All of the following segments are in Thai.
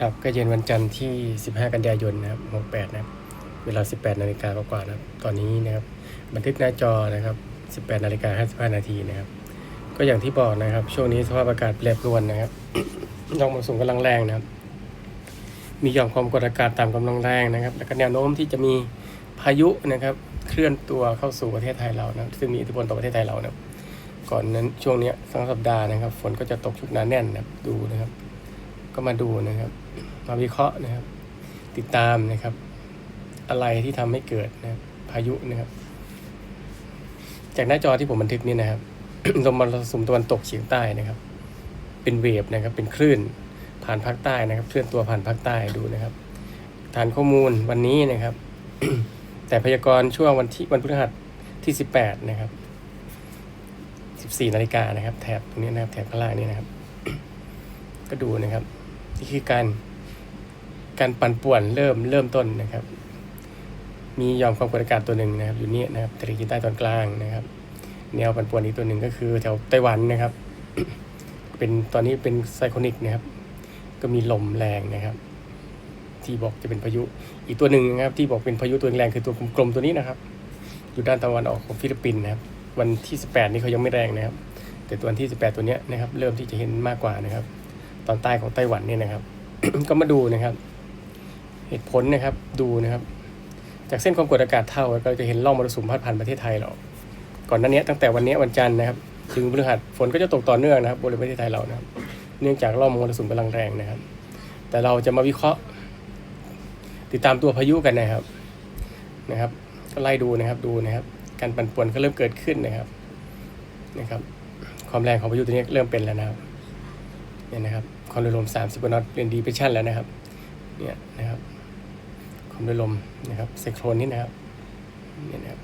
ครับก็เย็นวันจันทร์ที่ 15 กันยายนนะครับ68นะครับเวลา 18 นาฬิกากว่าๆนะครับตอนนี้นะครับบันทึกหน้าจอนะครับ 18 นาฬิกา55 นาทีนะครับ ก็อย่างที่บอกนะครับ ช่วงนี้สภาพอากาศแปรปรวนนะครับร่องมรสุมกำลังแรงนะครับ มีหย่อมความกดอากาศต่ำกำลังแรงนะครับ แล้วก็แนวโน้มที่จะมีพายุนะครับ เคลื่อนตัวเข้าสู่ประเทศไทยเรานะซึ่งมีอิทธิพลต่อประเทศไทยเรานะก่อนนั้นช่วงนี้สังสัปดาห์นะครับ ฝนก็จะตกชุกหนาแน่นนะครับดูนะครับ ก็มาดูนะครับ มาวิเคราะห์นะครับ ติดตามนะครับ อะไรที่ทำให้เกิดนะครับพายุนะครับ จากหน้าจอที่ผมบันทึกนี่นะครับลมมรสุมตะวันตกเฉียงใต้นะครับ เป็นเวฟนะครับ เป็นคลื่นผ่านภาคใต้นะครับ เคลื่อนตัวผ่านภาคใต้ดูนะครับ ฐานข้อมูลวันนี้นะครับ แต่พยากรณ์ช่วงวันที่วันพฤหัสที่18นะครับ14นาฬิกานะครับ แถบตรงนี้นะครับ แถบข้างล่างนี้นะครับ ก็ดูนะครับ นี่คือการการปั่นป่วนเริ่มเริ่มต้นนะครับ มียอมความกดอากาศตัวหนึ่งนะครับ อยู่นี่นะครับทะเลจีนใต้ตอนกลางนะครับ แนวปั่นป่วนอีกตัวหนึ่งก็คือแถวไต้หวันนะครับ เป็นตอนนี้เป็นไซโคนิกนะครับ ก็มีลมแรงนะครับ ที่บอกจะเป็นพายุ อีกตัวหนึ่งนะครับ ที่บอกเป็นพายุตัวแรงคือตัวกลมๆตัวนี้นะครับ อยู่ด้านตะวันออกของฟิลิปปินส์นะครับ วันที่ 18 นี่เขายังไม่แรงนะครับ แต่ตัววันที่ 18 ตัวเนี้ยนะครับ เริ่มที่จะเห็นมากกว่านะครับ ตอนใต้ของไต้หวันเนี่ยนะครับ ก็มาดูนะครับ เหตุผลนะครับดูนะครับ จากเส้นความกดอากาศเท่าก็จะเห็นร่องมรสุมพัดผ่านประเทศไทยเราก่อนหน้านี้ตั้งแต่วันนี้วันจันทร์นะครับ ถึงพฤหัสฝนก็จะตกต่อเนื่องนะครับบริเวณประเทศไทยเรานะครับ เนื่องจากร่องมรสุมกำลังแรงนะครับ แต่เราจะมาวิเคราะห์ ติดตามตัวพายุกันนะครับนะครับ ก็ไล่ดูนะครับดูนะครับ การปั่นป่วนก็เริ่มเกิดขึ้นนะครับนะครับ ความแรงของพายุตัวนี้เริ่มเป็นแล้วนะครับเนี่ยนะครับ ความเร็วลม 30กว่าน็อตเป็นดีเพชันแล้วนะครับ เนี่ยนะครับความเร็วลมนะครับไซโครนนี่นะครับเนี่ยนะครับ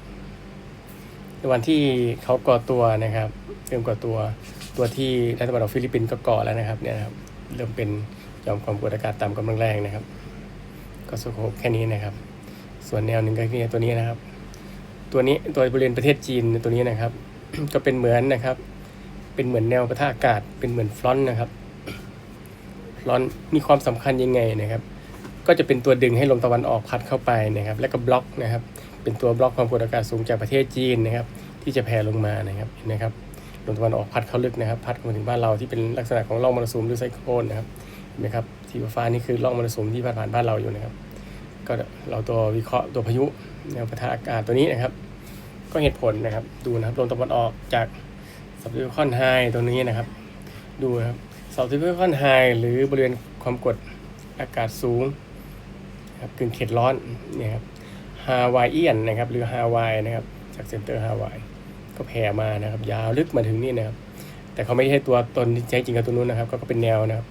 ในวันที่เขาก่อตัวนะครับเริ่มก่อตัวตัวที่รัฐบาลของฟิลิปปินส์ก็ก่อแล้วนะครับเนี่ยนะครับเริ่มเป็นยอมความกดอากาศต่ำกำลังแรงนะครับ ก็สโคปแค่นี้นะครับ ส่วนแนวหนึ่งก็คือตัวนี้นะครับ ตัวนี้ตัวบริเวณประเทศจีนตัวนี้นะครับ ก็เป็นเหมือนนะครับ เป็นเหมือนแนวปะทะอากาศเป็นเหมือนฟลอนต์นะครับ ฟลอนมีความสำคัญยังไงนะครับ ก็จะเป็นตัวดึงให้ลมตะวันออกพัดเข้าไปนะครับ แล้วก็บล็อกนะครับ เป็นตัวบล็อกความกดอากาศสูงจากประเทศจีนนะครับ ที่จะแผ่ลงมานะครับเห็นไหมครับลมตะวันออกพัดเข้าลึกนะครับ พัดมาถึงบ้านเราที่เป็นลักษณะของร่องมรสุมหรือไซโคลนนะครับเห็นไหมครับสีฟ้านี่คือร่องมรสุมที่พัดผ่านบ้านเราอยู่นะครับ ก็เราตัววิเคราะห์ตัวพายุแนวปะทะอากาศตัวนี้นะครับ ก็เหตุผลนะครับ ดูนะครับลมตะวันออกจากสับซิคอนไฮตรงนี้นะครับ ดูนะครับ เสับซิคอนไฮหรือบริเวณความกดอากาศสูงครับกึ่งเขตร้อนเนี่ยครับฮาวายเอียนนะครับหรือฮาวายนะครับจากเซ็นเตอร์ฮาวายก็แผ่มานะครับ ยาวลึกมาถึงนี่นะครับ แต่เขาไม่ใช่ตัวตนที่แท้จริงกับตัวนู้นนะครับ ก็เป็นแนวนะครับ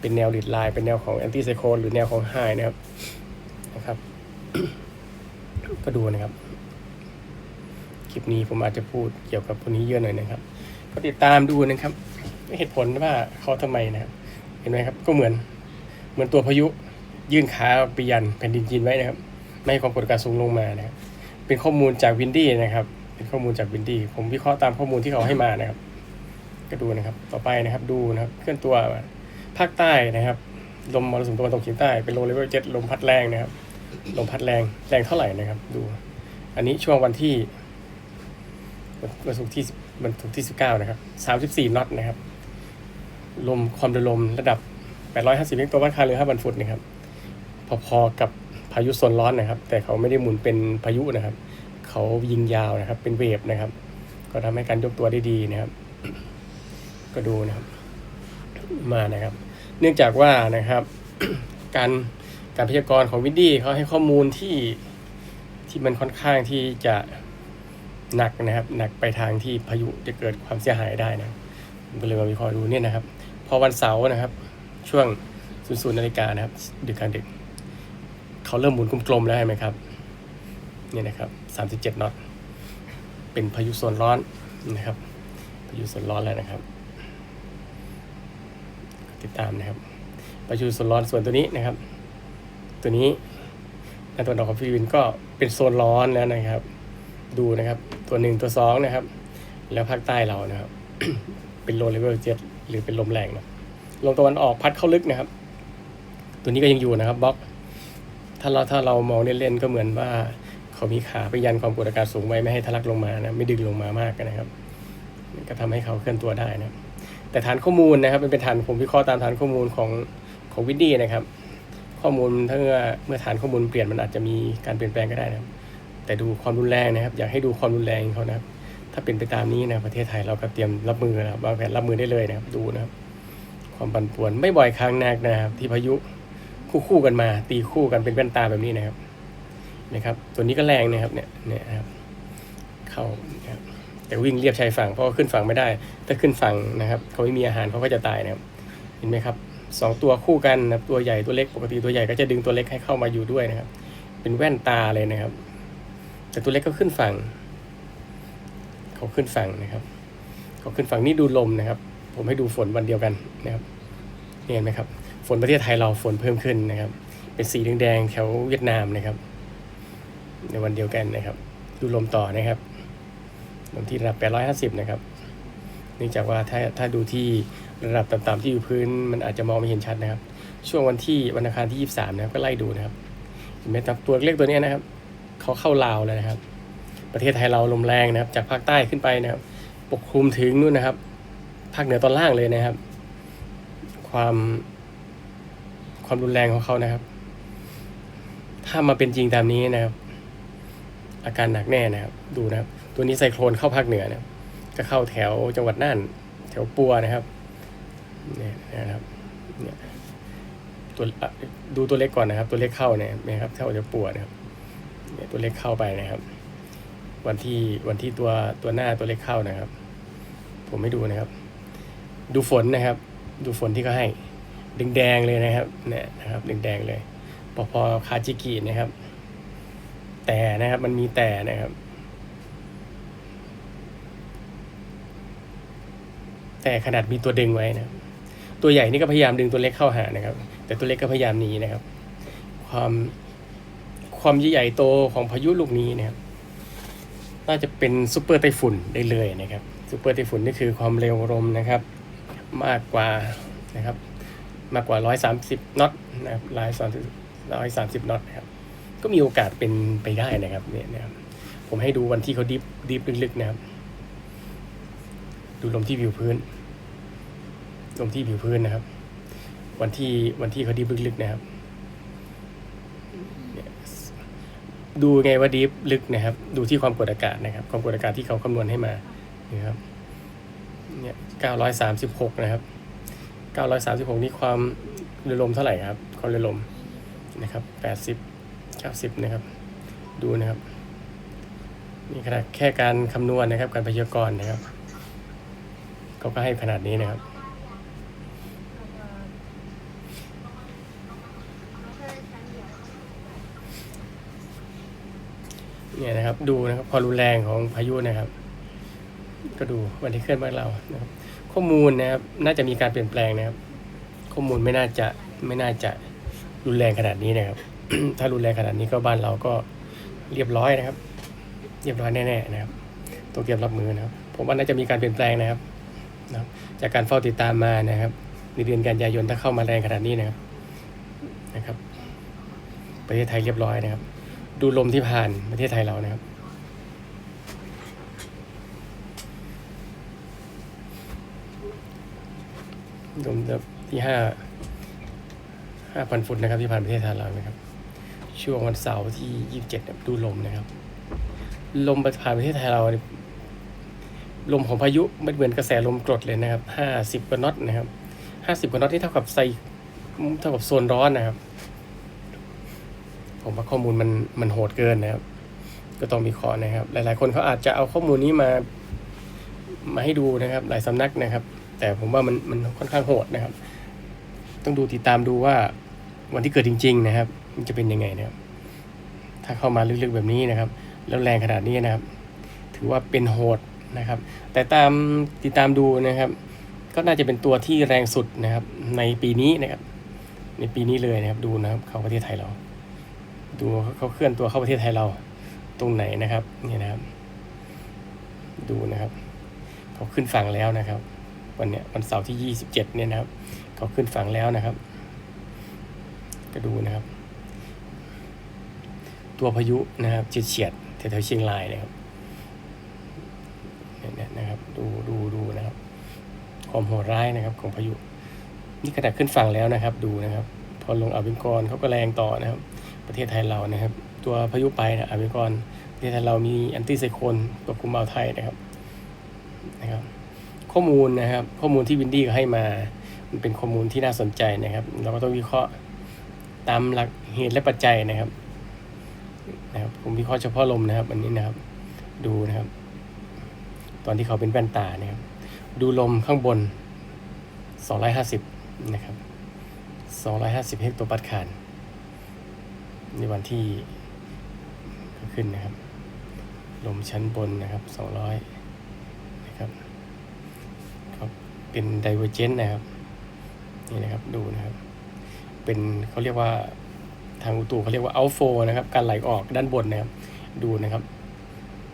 เป็นแนวลิดไลน์เป็นแนวของแอนตี้ไซโคลนหรือแนวของไฮนะครับนะครับ ก็ดูนะครับ คลิปนี้ผมอาจจะพูดเกี่ยวกับพวกนี้เยอะหน่อยนะครับ ก็ติดตามดูนะครับ เหตุผลว่าเขาทำไมนะครับ เห็นไหมครับ ก็เหมือนเหมือนตัวพายุยื่นขาไปยันแผ่นดินจีนไว้นะครับ ไม่ให้ความกดอากาศสูงลงมานะครับ เป็นข้อมูลจากวินดี้นะครับ เป็นข้อมูลจากวินดี้ ผมวิเคราะห์ตามข้อมูลที่เขาให้มานะครับ ก็ดูนะครับ ต่อไปนะครับ ดูนะครับ เคลื่อนตัวมาภาคใต้นะครับ ลมมรสุมตะวันตกเฉียงใต้ เป็นโลเลเวลเจ็ดลมพัดแรงนะครับ ลมพัดแรง แรงเท่าไหร่นะครับ ดู อันนี้ช่วงวันที่วันศุกร์ที่วันศุกร์ที่19นะครับ34น็อตนะครับ ลมความเร็วลมระดับ 850เมตรตัววัดค่าเรือ5,000ฟุตนะครับ พอๆกับพายุโซนร้อนนะครับ แต่เขาไม่ได้หมุนเป็นพายุนะครับ เขายิงยาวนะครับ เป็นเวฟนะครับ ก็ทำให้การยกตัวได้ดีนะครับ ก็ดูนะครับ มานะครับ เนื่องจากว่านะครับ การการพยากรณ์ของวินดี้เขาให้ข้อมูลที่ที่มันค่อนข้างที่จะหนักนะครับ หนักไปทางที่พายุจะเกิดความเสียหายได้นะผมก็เลยมาวิเคราะห์ดูเนี่ยนะครับ พอวันเสาร์นะครับ ช่วง00นย์นาฬิกานะครับ ดึกกลางดึก เขาเริ่มหมุนกลมๆแล้วเห็นไหมครับนี่นะครับ37น็อตเป็นพายุโซนร้อนนะครับพายุโซนร้อนแล้วนะครับ ติดตามนะครับพายุโซนร้อนส่วนตัวนี้นะครับ ตัวนี้ในตะวันอกของฟิลิปปินส์ก็เป็นโซนร้อนแล้วนะครับ ดูนะครับ ตัวหนึ่งตัวสองนะครับ แล้วภาคใต้เรานะครับ เป็นโลเลเวลเจ็ด หรือเป็นลมแรงนะลมตะวันออกพัดเข้าลึกนะครับ ตัวนี้ก็ยังอยู่นะครับบล็อก ถ้าเราถ้าเรามองเล่นๆก็เหมือนว่าเขามีขาไปยันความกดอากาศสูงไว้ไม่ให้ทะลักลงมานะไม่ดึงลงมามากนะครับก็ทำให้เขาเคลื่อนตัวได้นะแต่ฐานข้อมูลนะครับเป็นฐานผมวิเคราะห์ตามฐานข้อมูลของของวินดี้นะครับ ข้อมูลถ้าเมื่อเมื่อฐานข้อมูลเปลี่ยนมันอาจจะมีการเปลี่ยนแปลงก็ได้นะครับ แต่ดูความรุนแรงนะครับ อยากให้ดูความรุนแรงเขานะครับ ถ้าเป็นไปตามนี้นะประเทศไทยเราก็เตรียมรับมือนะครับวางแผนรับมือได้เลยนะครับดูนะครับ ความปั่นป่วนไม่บ่อยครั้งนักนะครับ ที่พายุคู่คู่กันมา ตีคู่กันเป็นแว่นตาแบบนี้นะครับนะครับ ตัวนี้ก็แรงนะครับเนี่ยเนี่ยนะครับเข้านะครับแต่วิ่งเรียบชายฝั่งเพราะขึ้นฝั่งไม่ได้ ถ้าขึ้นฝั่งนะครับ เขาไม่มีอาหารเขาก็จะตายนะครับ เห็นไหมครับสองตัวคู่กันนะครับตัวใหญ่ตัวเล็กปกติตัวใหญ่ก็จะดึงตัวเล็กให้เข้ามาอยู่ด้วยนะครับ เป็นแว่นตาเลยนะครับ แต่ตัวเล็กก็ขึ้นฝั่ง เขาขึ้นฝั่งนะครับเขาขึ้นฝั่งนี่ดูลมนะครับ ผมให้ดูฝนวันเดียวกันนะครับเห็นไหมครับ ฝนประเทศไทยเราฝนเพิ่มขึ้นนะครับ เป็นสีแดงๆแถวเวียดนามนะครับ ในวันเดียวกันนะครับ ดูลมต่อนะครับลมที่ระดับ 850 นะครับเนื่องจากว่าถ้าถ้าดูที่ระดับต่ำๆที่อยู่พื้นมันอาจจะมองไม่เห็นชัดนะครับ ช่วงวันที่วันอังคารที่ 23 นะครับก็ไล่ดูนะครับเห็นไหมครับตัวเลขตัวนี้นะครับเขาเข้าลาวแล้วนะครับ ประเทศไทยเราลมแรงนะครับ จากภาคใต้ขึ้นไปนะครับ ปกคลุมถึงนู่นนะครับ ภาคเหนือตอนล่างเลยนะครับ ความความรุนแรงของเขานะครับ ถ้ามาเป็นจริงตามนี้นะครับ อาการหนักแน่นะครับ ดูนะครับ ตัวนี้ไซโครนเข้าภาคเหนือนะก็เข้าแถวจังหวัดน่าน แถวปัวนะครับเนี่ยนะครับเนี่ยตัวดูตัวเล็กก่อนนะครับ ตัวเล็กเข้าเนี่ยนะครับเข้าจะปัวนะครับเนี่ยตัวเล็กเข้าไปนะครับ วันที่วันที่ตัวตัวหน้าตัวเล็กเข้านะครับ ผมไม่ดูนะครับ ดูฝนนะครับ ดูฝนที่เขาให้แดงแดงเลยนะครับเนี่ยนะครับแดงแดงเลยพอพอคาจิกินะครับ แต่นะครับมันมีแต่นะครับ แต่ขนาดมีตัวดึงไว้นะครับตัวใหญ่นี่ก็พยายามดึงตัวเล็กเข้าหานะครับ แต่ตัวเล็กก็พยายามหนีนะครับ ความความใหญ่โตของพายุลูกนี้นะครับ น่าจะเป็นซูเปอร์ไต้ฝุ่นได้เลยนะครับซูเปอร์ไต้ฝุ่นนี่คือความเร็วลมนะครับ มากกว่านะครับมากกว่า 130น็อตนะครับร้อยสามสิบร้อยสามสิบน็อตนะครับก็มีโอกาสเป็นไปได้นะครับเนี่ยนะครับผมให้ดูวันที่เขาดิฟดิฟลึกๆนะครับ ดูลมที่ผิวพื้น ลมที่ผิวพื้นนะครับ วันที่วันที่เขาดิฟลึกๆนะครับเนี่ย ดูไงว่าดิฟลึกนะครับ ดูที่ความกดอากาศนะครับ ความกดอากาศที่เขาคำนวณให้มานะครับเนี่ย936นะครับ936นี่ความเรือลมเท่าไหร่ครับ ความเรือลมนะครับ80 90นะครับ ดูนะครับนี่ขนาดแค่การคำนวณนะครับ การพยากรณ์นะครับ เขาก็ให้ขนาดนี้นะครับ เนี่ยนะครับดูนะครับความรุนแรงของพายุนะครับ ก็ดูวันที่เคลื่อนบ้านเรานะครับข้อมูลนะครับ น่าจะมีการเปลี่ยนแปลงนะครับ ข้อมูลไม่น่าจะไม่น่าจะรุนแรงขนาดนี้นะครับ ถ้ารุนแรงขนาดนี้ก็บ้านเราก็เรียบร้อยนะครับ เรียบร้อยแน่ๆนะครับต้องเตรียมรับมือนะครับ ผมว่าน่าจะมีการเปลี่ยนแปลงนะครับนะครับจากการเฝ้าติดตามมานะครับ ในเดือนกันยายนถ้าเข้ามาแรงขนาดนี้นะครับนะครับประเทศไทยเรียบร้อยนะครับ ดูลมที่ผ่านประเทศไทยเรานะครับ ลมที่ห้าห้าพันฟุตนะครับที่ผ่านประเทศไทยเรานะครับ ช่วงวันเสาร์ที่ยี่สิบเจ็ดดูลมนะครับ ลมผ่านประเทศไทยเรานี่ลมของพายุไม่เหมือนกระแสลมกรดเลยนะครับห้าสิบกว่าน็อตนะครับห้าสิบกว่าน็อตนี่เท่ากับไซเท่ากับโซนร้อนนะครับ ผมว่าข้อมูลมันมันโหดเกินนะครับ ก็ต้องมีข้อนะครับ หลาย ๆ คนเขาอาจจะเอาข้อมูลนี้มามาให้ดูนะครับ หลายสำนักนะครับ แต่ผมว่ามันมันค่อนข้างโหดนะครับ ต้องดูติดตามดูว่าวันที่เกิดจริง ๆ นะครับ มันจะเป็นยังไงนะครับ ถ้าเข้ามาลึกๆแบบนี้นะครับ แล้วแรงขนาดนี้นะครับ ถือว่าเป็นโหดนะครับ แต่ตามติดตามดูนะครับ ก็น่าจะเป็นตัวที่แรงสุดนะครับ ในปีนี้นะครับ ในปีนี้เลยนะครับดูนะครับ เขาประเทศไทยเรา ดูเขาเคลื่อนตัวเข้าประเทศไทยเราตรงไหนนะครับนี่นะครับ ดูนะครับเขาขึ้นฝั่งแล้วนะครับ วันเนี้ยวันเสาร์ที่27เจ็ดเนี่ยนะครับเขาขึ้นฝั่งแล้วนะครับ ก็ดูนะครับ ตัวพายุนะครับเฉียดเฉียดแถวเชียงรายนะครับเนี่ยนะครับ ดูดูดูนะครับ ความโหดร้ายนะครับ ของพายุ นี่ขนาดขึ้นฝั่งแล้วนะครับ ดูนะครับ พอลงอ่าวเบงกอลเขาก็แรงต่อนะครับ ประเทศไทยเรานะครับ ตัวพายุไปนะอาวเบงกอลประเทศไทยเรามีแอนตี้ไซโคลนปกคลุมอ่าวไทยนะครับนะครับ ข้อมูลนะครับ ข้อมูลที่วินดี้ให้มา มันเป็นข้อมูลที่น่าสนใจนะครับ เราก็ต้องวิเคราะห์ตามหลักเหตุและปัจจัยนะครับนะครับ ผมวิเคราะห์เฉพาะลมนะครับ อันนี้นะครับ ดูนะครับ ตอนที่เขาเป็นแว่นตานะครับ ดูลมข้างบน 250 นะครับ 250 เฮกโตปาสคาล นวันที่ขึ้นนะครับ ลมชั้นบนนะครับ 200 นะครับก็เป็นไดเวอร์เจนนะครับ นี่นะครับดูนะครับ เป็นเขาเรียกว่าทางอุตุเขาเรียกว่า outflow นะครับ การไหลออกด้านบนนะครับ ดูนะครับ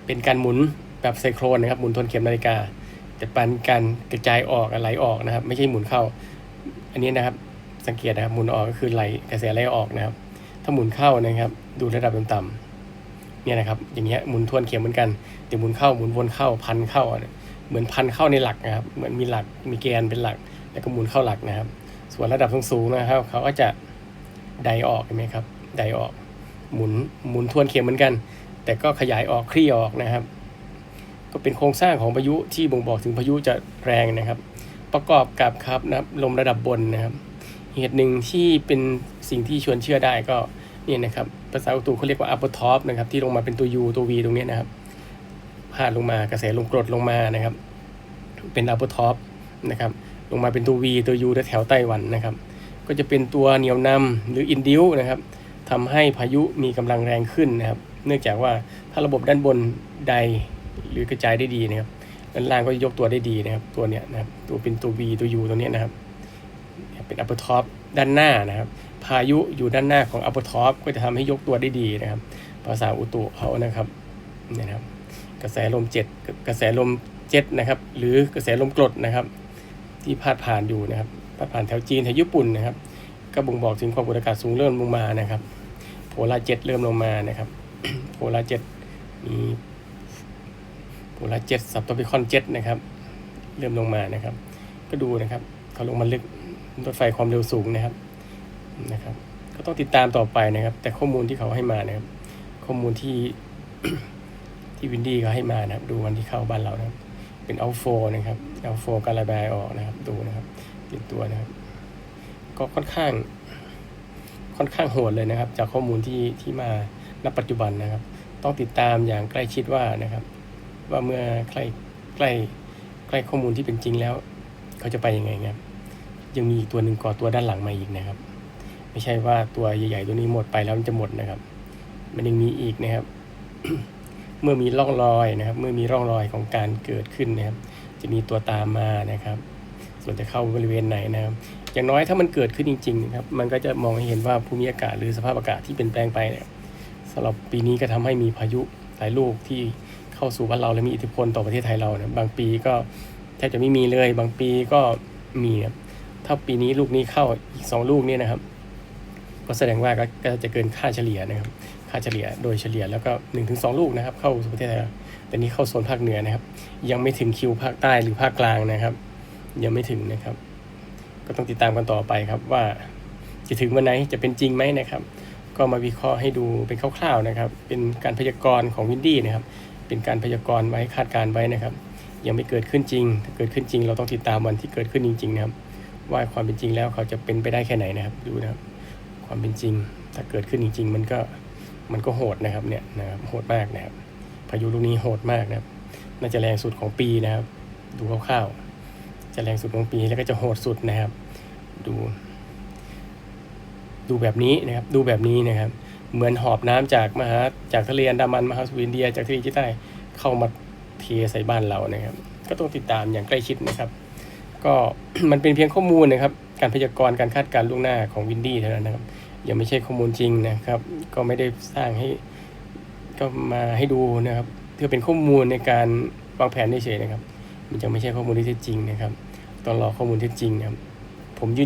เป็นการหมุนแบบไซโครนนะครับ หมุนทวนเข็มนาฬิกา แต่ป็นการกระจายออกไหลออกนะครับ ไม่ใช่หมุนเข้า อันนี้นะครับ สังเกตนะครับ หมุนออกก็คือไหลกระแสไหลออกนะครับ ถ้าหมุนเข้านะครับ ดูระดับต่ำๆเนี่ยนะครับ อย่างเงี้ยหมุนทวนเข็มเหมือนกันแต่หมุนเข้าหมุนวนเข้าพันเข้า เหมือนพันเข้าในหลักนะครับ เหมือนมีหลักมีแกนเป็นหลัก แล้วก็หมุนเข้าหลักนะครับ ส่วนระดับสูงๆนะครับ เขาก็จะไดออกเห็นไหมครับไดออก หมุนหมุนทวนเข็มเหมือนกัน แต่ก็ขยายออกคลี่ออกนะครับ ก็เป็นโครงสร้างของพายุที่บ่งบอกถึงพายุจะแรงนะครับ ประกอบกับครับนะครับลมระดับบนนะครับ เหตุหนึ่งที่เป็นสิ่งที่ชวนเชื่อได้ก็เนี่ยนะครับภาษาอุตุเขาเรียกว่า upper top นะครับที่ลงมาเป็นตัว U ตัว V ตรงนี้นะครับพาดลงมากระแสลมกรดลงมานะครับ เป็น upper top นะครับลงมาเป็นตัว V ตัว U แถวไต้หวันนะครับ ก็จะเป็นตัวเหนียวนำหรือ induce นะครับทำให้พายุมีกำลังแรงขึ้นนะครับ เนื่องจากว่าถ้าระบบด้านบนใดหรือกระจายได้ดีนะครับด้านล่างก็ยกตัวได้ดีนะครับ ตัวเนี้ยนะครับตัวเป็นตัว V ตัว U ตัวเนี้ยนะครับ เป็น upper top ด้านหน้านะครับ พายุอยู่ด้านหน้าของ upper top ก็จะทำให้ยกตัวได้ดีนะครับ ภาษาอุตุเขานะครับนี่นะครับ กระแสลมเจ็ดกระแสลมเจ็ดนะครับ หรือกระแสลมกรดนะครับ ที่พาดผ่านอยู่นะครับพาดผ่านแถวจีนแถวญี่ปุ่นนะครับ ก็บ่งบอกถึงความกดอากาศสูงเริ่มลงมานะครับ โพลาเจ็ดเริ่มลงมานะครับ โพลาเจ็ดมีโพลาเจ็ดสับตอปิคอนเจ็ดนะครับ เริ่มลงมานะครับ ก็ดูนะครับเขาลงมาลึก รถไฟความเร็วสูงนะครับนะครับ ก็ต้องติดตามต่อไปนะครับ แต่ข้อมูลที่เขาให้มานะครับ ข้อมูลที่ที่วินดี้เขาให้มานะครับ ดูวันที่เข้าบ้านเรานะครับ เป็นเอาโฟนะครับเอาโฟการระบายออกนะครับ ดูนะครับ ติดตัวนะครับ ก็ค่อนข้าง ค่อนข้างโหดเลยนะครับ จากข้อมูลที่ที่มาณปัจจุบันนะครับ ต้องติดตามอย่างใกล้ชิดว่านะครับ ว่าเมื่อใกล้ใกล้ใกล้ข้อมูลที่เป็นจริงแล้ว เขาจะไปยังไงครับ ยังมีอีกตัวหนึ่งก่อตัวด้านหลังมาอีกนะครับ ไม่ใช่ว่าตัวใหญ่ๆตัวนี้หมดไปแล้วมันจะหมดนะครับ มันยังมีอีกนะครับ เมื่อมีร่องรอยนะครับ เมื่อมีร่องรอยของการเกิดขึ้นนะครับ จะมีตัวตามมานะครับ ส่วนจะเข้าบริเวณไหนนะครับอย่างน้อยถ้ามันเกิดขึ้นจริงๆนะครับ มันก็จะมองเห็นว่าภูมิอากาศหรือสภาพอากาศที่เปลี่ยนแปลงไปเนี่ยสำหรับปีนี้ก็ทำให้มีพายุหลายลูกที่เข้าสู่บ้านเราและมีอิทธิพลต่อประเทศไทยเรานะบางปีก็แทบจะไม่มีเลย บางปีก็มีนะครับ ถ้าปีนี้ลูกนี้เข้าอีกสองลูกเนี่ยนะครับ ก็แสดงว่าก็จะเกินค่าเฉลี่ยนะครับ ค่าเฉลี่ยโดยเฉลี่ยแล้วก็1นถึงสลูกนะครับ เข้าประเทศไทยแต่นี้เข้าโซนภาคเหนือนะครับ ยังไม่ถึงคิวภาคใต้หรือภาคกลางนะครับ ยังไม่ถึงนะครับ ก็ต้องติดตามกันต่อไปครับว่าจะถึงวันไหนจะเป็นจริงไหมนะครับ ก็มาวิเคราะห์ให้ดูเป็นคร่าวๆนะครับ เป็นการพยากรณ์ของวินดี้นะครับ เป็นการพยากรณ์ไว้คาดการณ์ไว้นะครับ ยังไม่เกิดขึ้นจริงถ้าเกิดขึ้นจริง เราต้องติดตามวันที่เกิดขึ้นจริงๆนะครับ ว่าความเป็นจริงแล้วเขาจะเป็นไปได้แค่ไหนนะครับ ดูนะครับ ความเป็นจริง ถ้าเกิดขึ้นจริง ๆ มันก็มันก็โหดนะครับเนี่ยนะครับโหดมากนะครับ พายุลูกนี้โหดมากนะครับ น่าจะแรงสุดของปีนะครับ ดูคร่าวๆจะแรงสุดของปีแล้วก็จะโหดสุดนะครับ ดู ดูแบบนี้นะครับ ดูแบบนี้นะครับ เหมือนหอบน้ำจากมหาจากทะเลอันดามันมหาสมุทรอินเดีย จากทะเลจีนใต้เข้ามาเทใส่บ้านเรานะครับ ก็ต้องติดตามอย่างใกล้ชิดนะครับ ก็มันเป็นเพียงข้อมูลนะครับ การพยากรณ์การคาดการณ์ล่วงหน้าของวินดี้เท่านั้นนะครับยังไม่ใช่ข้อมูลจริงนะครับ ก็ไม่ได้สร้างให้ก็มาให้ดูนะครับเพื่อเป็นข้อมูลในการวางแผนเฉยๆนะครับ มันจะไม่ใช่ข้อมูลที่แท้จริงนะครับ ต้องรอข้อมูลที่จริงนะครับ ผมยืน